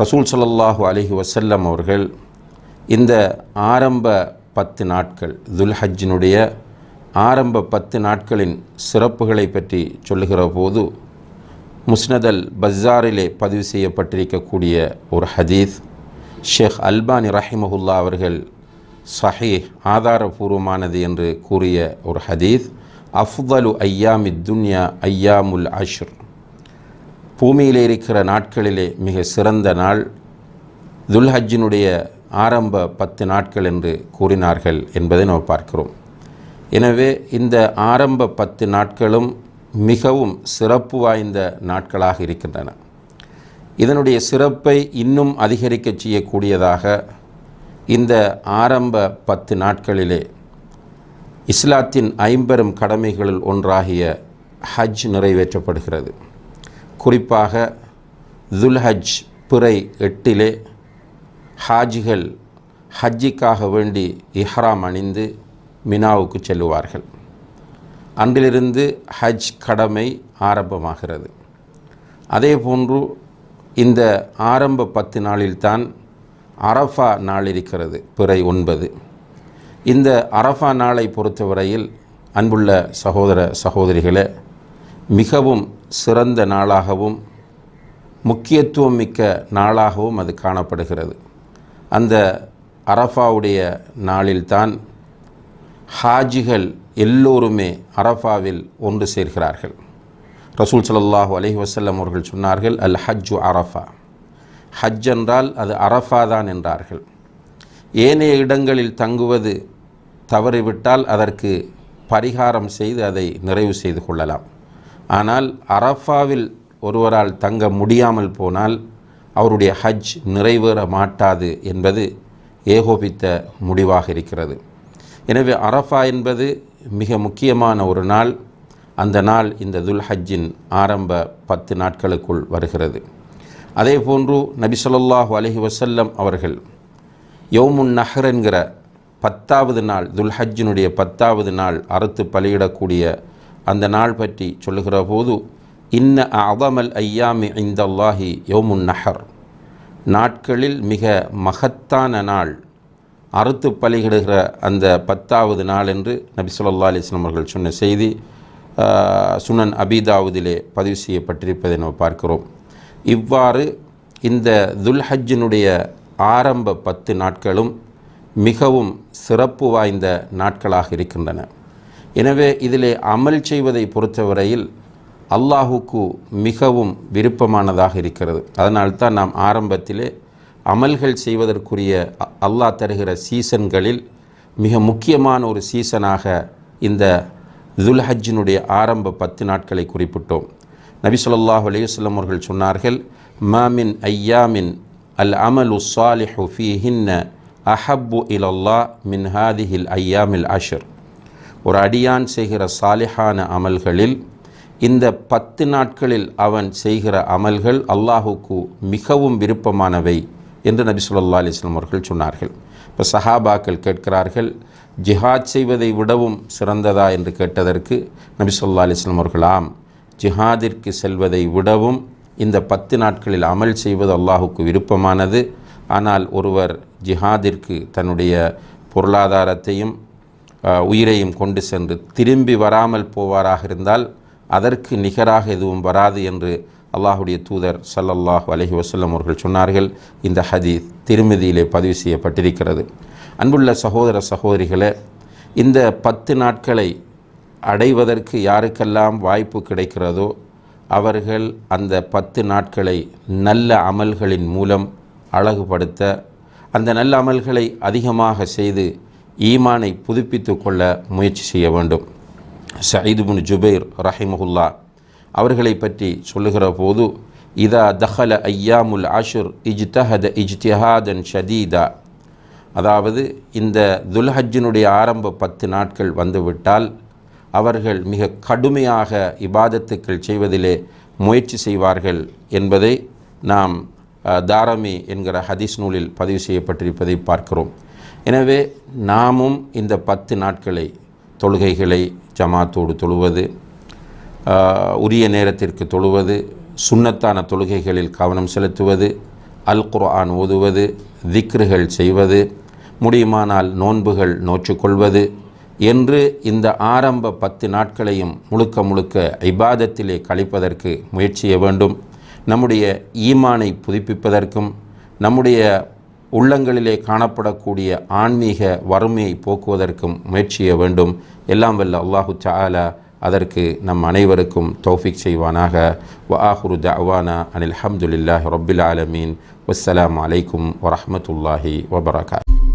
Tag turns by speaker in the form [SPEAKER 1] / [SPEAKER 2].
[SPEAKER 1] ரசூல் சல்லாஹு அலைஹி வசல்லம் அவர்கள் இந்த ஆரம்ப பத்து நாட்கள் துல்ஹஜினுடைய ஆரம்ப பத்து நாட்களின் சிறப்புகளை பற்றி சொல்லுகிற போது முஸ்னதல் பஸாரிலே பதிவு செய்யப்பட்டிருக்கக்கூடிய ஒரு ஹதீஸ் ஷேக் அல்பானி ரஹிமஹுல்லா அவர்கள் சஹீஹ் ஆதாரபூர்வமானது என்று கூறிய ஒரு ஹதீஸ் அஃதலு ஐயாமி துன்யா ஐயாமுல் அஷ்ர். பூமியிலே இருக்கிற நாட்களிலே மிக சிறந்த நாள். துல்ஹஜ்ஜினுடைய ஆரம்ப பத்து நாட்கள் என்று கூறினார்கள் என்பதை நாம் பார்க்கிறோம். எனவே இந்த ஆரம்ப பத்து நாட்களும் மிகவும் சிறப்பு வாய்ந்த நாட்களாக இருக்கின்றன. இதனுடைய சிறப்பை இன்னும் அதிகரிக்க செய்யக்கூடியதாக இந்த ஆரம்ப பத்து நாட்களிலே இஸ்லாத்தின் ஐம்பெரும் கடமைகளில் ஒன்றாகிய ஹஜ் நிறைவேற்றப்படுகிறது. குறிப்பாக துல்ஹஜ் பிறை எட்டிலே ஹாஜிகள் ஹஜ்ஜிக்காக வேண்டி இஹ்ராம் அணிந்து மினாவுக்கு செல்லுவார்கள். அன்றிலிருந்து ஹஜ் கடமை ஆரம்பமாகிறது. அதே போன்று இந்த ஆரம்ப பத்து நாளில்தான் அரஃபா நாள் இருக்கிறது பிறை ஒன்பது. இந்த அரஃபா நாளை பொறுத்தவரையில் அன்புள்ள சகோதர சகோதரிகளே மிகவும் சிறந்த நாளாகவும் முக்கியத்துவம் மிக்க நாளாகவும் அது காணப்படுகிறது. அந்த அரஃபாவுடைய நாளில்தான் ஹாஜிகள் எல்லோருமே அரஃபாவில் ஒன்று சேர்கிறார்கள். ரசூல் சல்லாஹு அலஹி வசல்லம் அவர்கள் சொன்னார்கள் அல் ஹஜ்ஜு அரஃபா. ஹஜ் என்றால் அது அரஃபா தான் என்றார்கள். ஏனைய இடங்களில் தங்குவது தவறிவிட்டால் அதற்கு பரிகாரம் செய்து அதை நிறைவு செய்து கொள்ளலாம். ஆனால் அரஃபாவில் ஒருவரால் தங்க முடியாமல் போனால் அவருடைய ஹஜ் நிறைவேற மாட்டாது என்பது ஏகோபித்த முடிவாக இருக்கிறது. எனவே அரஃபா என்பது மிக முக்கியமான ஒரு நாள். அந்த நாள் இந்த துல் ஹஜ்ஜின் ஆரம்ப பத்து நாட்களுக்குள் வருகிறது. அதே போன்று நபி சொல்லாஹு அலஹி வசல்லம் அவர்கள் யோமுன் நஹர் என்கிற பத்தாவது நாள் துல்ஹஜ்ஜினுடைய பத்தாவது நாள் அறுத்து பலியிடக்கூடிய அந்த நாள் பற்றி சொல்லுகிற போது இன்ன அதமல் ஐயாமி இந்தல்லாஹி யோமுன் நஹர். நாட்களில் மிக மகத்தான நாள் அறுத்து பலிகிடுகிற அந்த பத்தாவது நாள் என்று நபி சொல்லா அலிஸ்லாம் அவர்கள் சொன்ன செய்தி சுனன் அபிதாவுதிலே பதிவு செய்யப்பட்டிருப்பதை நம்ம பார்க்கிறோம். இவ்வாறு இந்த துல்ஹஜ்ஜினுடைய ஆரம்ப பத்து நாட்களும் மிகவும் சிறப்பு வாய்ந்த நாட்களாக இருக்கின்றன. எனவே இதிலே அமல் செய்வதை பொறுத்தவரையில் அல்லாஹுக்கு மிகவும் விருப்பமானதாக இருக்கிறது. அதனால்தான் நாம் ஆரம்பத்திலே அமல்கள் செய்வதற்குரிய அல்லாஹ் தருகிற சீசன்களில் மிக முக்கியமான ஒரு சீசனாக இந்த துல்ஹஜ்ஜினுடைய ஆரம்ப பத்து நாட்களை குறிப்பிட்டோம். நபி சொல்லாஹு அலையுஸ்லம் அவர்கள் சொன்னார்கள் மாமின் ஐயாமின் அல் அமல் சாலிஹு ஃபீஹின்ன அஹப்பு இலல்லா மின் ஹாதிஹில் ஐயாமில் அஷர். ஒரு அடியான் செய்கிற சாலிஹான அமல்களில் இந்த பத்து நாட்களில் அவன் செய்கிற அமல்கள் அல்லாஹுக்கு மிகவும் விருப்பமானவை என்று நபி சொல்லா அலிஸ்லாம் அவர்கள் சொன்னார்கள். இப்போ சஹாபாக்கள் கேட்கிறார்கள் ஜிஹாத் செய்வதை விடவும் சிறந்ததா? என்று கேட்டதற்கு நபி சொல்லா அலிஸ்லாம் அவர்களாம் ஆம் ஜிஹாதிற்கு செல்வதை விடவும் இந்த பத்து நாட்களில் அமல் செய்வது அல்லாஹுக்கு விருப்பமானது. ஆனால் ஒருவர் ஜிஹாதிற்கு தன்னுடைய பொருளாதாரத்தையும் உயிரையும் கொண்டு சென்று திரும்பி வராமல் போவாராக இருந்தால் அதற்கு நிகராக எதுவும் வராது என்று அல்லாஹுடைய தூதர் சல்லல்லாஹ் அலஹி வசல்லம் அவர்கள் சொன்னார்கள். இந்த ஹதீஸ் திருமதியிலே பதிவு செய்யப்பட்டிருக்கிறது. அன்புள்ள சகோதர சகோதரிகளே இந்த பத்து நாட்களை அடைவதற்கு யாருக்கெல்லாம் வாய்ப்பு கிடைக்கிறதோ அவர்கள் அந்த பத்து நாட்களை நல்ல அமல்களின் மூலம் அழகுபடுத்த அந்த நல்ல அமல்களை அதிகமாக செய்து ஈமானை புதுப்பித்து கொள்ள முயற்சி செய்ய வேண்டும். சயீதுபின் ஜுபைர் ரஹிமஹுல்லா அவர்களை பற்றி சொல்லுகிற போது இதா தஹல ஐயாமுல் ஆஷுர் இஜ்தஹத இஜ்திஹாதன் ஷதீதா. அதாவது இந்த துல்ஹஜினுடைய ஆரம்ப பத்து நாட்கள் வந்துவிட்டால் அவர்கள் மிக கடுமையாக இபாதத்துக்கள் செய்வதிலே முயற்சி செய்வார்கள் என்பதை நாம் தாரமி என்கிற ஹதீஸ் நூலில் பதிவு செய்யப்பட்டிருப்பதை பார்க்கிறோம். எனவே நாமும் இந்த பத்து நாட்களை தொழுகைகளை ஜமாத்தோடு தொழுவது உரிய நேரத்திற்கு தொழுவது சுண்ணத்தான தொழுகைகளில் கவனம் செலுத்துவது அல் குர்ஆன் ஓதுவது திக்ருகள் செய்வது முடியுமானால் நோன்புகள் நோற்றுக்கொள்வது என்று இந்த ஆரம்ப பத்து நாட்களையும் முழுக்க முழுக்க இபாதத்திலே கழிப்பதற்கு முயற்சிய வேண்டும். நம்முடைய ஈமானை புதுப்பிப்பதற்கும் நம்முடைய உள்ளங்களிலே காணப்படக்கூடிய ஆன்மீக வறுமையை போக்குவதற்கும் முயற்சிய வேண்டும். எல்லாம் வல்ல அல்லாஹு சாலா அதற்கு நம் அனைவருக்கும் தௌஃபிக் செய்வானாக. வ ஆஹுரு தஅவானா அனில் ஹம்துலில்லாஹி ரப்பில் ஆலமீன். வஸ்ஸலாம் அலைக்கும் வரமத்துல்லாஹி வபரகாத்.